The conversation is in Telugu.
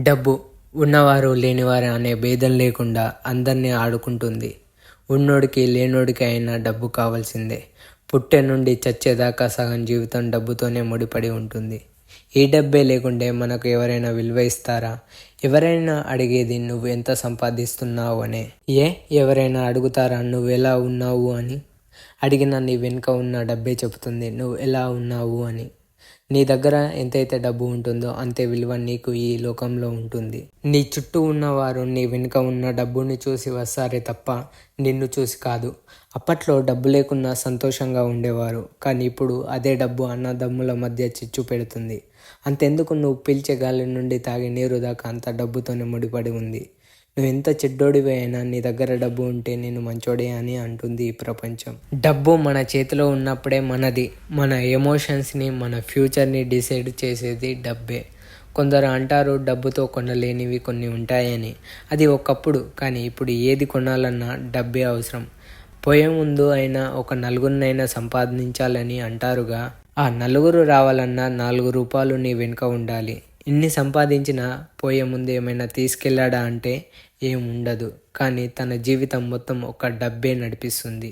డబ్బు ఉన్నవారు లేనివారు అనే భేదం లేకుండా అందరినీ ఆడుకుంటుంది. ఉన్నోడికి లేనోడికి అయినా డబ్బు కావాల్సిందే. పుట్టే నుండి చచ్చేదాకా సగం జీవితం డబ్బుతోనే ముడిపడి ఉంటుంది. ఈ డబ్బే లేకుంటే మనకు ఎవరైనా విలువ ఇస్తారా? ఎవరైనా అడిగేది నువ్వు ఎంత సంపాదిస్తున్నావు అనే. ఏ? ఎవరైనా అడుగుతారా నువ్వు ఎలా ఉన్నావు అని? అడిగిన నీ వెనుక ఉన్న డబ్బే చెబుతుంది నువ్వు ఎలా ఉన్నావు అని. నీ దగ్గర ఎంతైతే డబ్బు ఉంటుందో అంతే విలువ నీకు ఈ లోకంలో ఉంటుంది. నీ చుట్టూ ఉన్నవారు నీ వెనుక ఉన్న డబ్బుని చూసి వస్తారే తప్ప నిన్ను చూసి కాదు. అప్పట్లో డబ్బు లేకున్నా సంతోషంగా ఉండేవారు కానీ ఇప్పుడు అదే డబ్బు అన్నదమ్ముల మధ్య చిచ్చు పెడుతుంది. అంతెందుకు నువ్వు పీల్చే గాలి నుండి తాగే నీరు దాకా అంత డబ్బుతోనే ముడిపడి ఉంది. నువ్వు ఎంత చెడ్డోడివి అయినా నీ దగ్గర డబ్బు ఉంటే నేను మంచోడే అని అంటుంది ఈ ప్రపంచం. డబ్బు మన చేతిలో ఉన్నప్పుడే మనది. మన ఎమోషన్స్ని మన ఫ్యూచర్ని డిసైడ్ చేసేది డబ్బే. కొందరు అంటారు డబ్బుతో కొనలేనివి కొన్ని ఉంటాయని. అది ఒకప్పుడు కానీ ఇప్పుడు ఏది కొనాలన్నా డబ్బే అవసరం. పోయే ముందు అయినా ఒక నలుగురినైనా సంపాదించాలని అంటారుగా. ఆ నలుగురు రావాలన్నా నాలుగు రూపాయలు నీ వెనుక ఉండాలి. ఇన్ని సంపాదించినా పోయే ముందు ఏమైనా తీసుకెళ్ళాడా అంటే ఏముండదు. కానీ తన జీవితం మొత్తం ఒక డబ్బే నడిపిస్తుంది.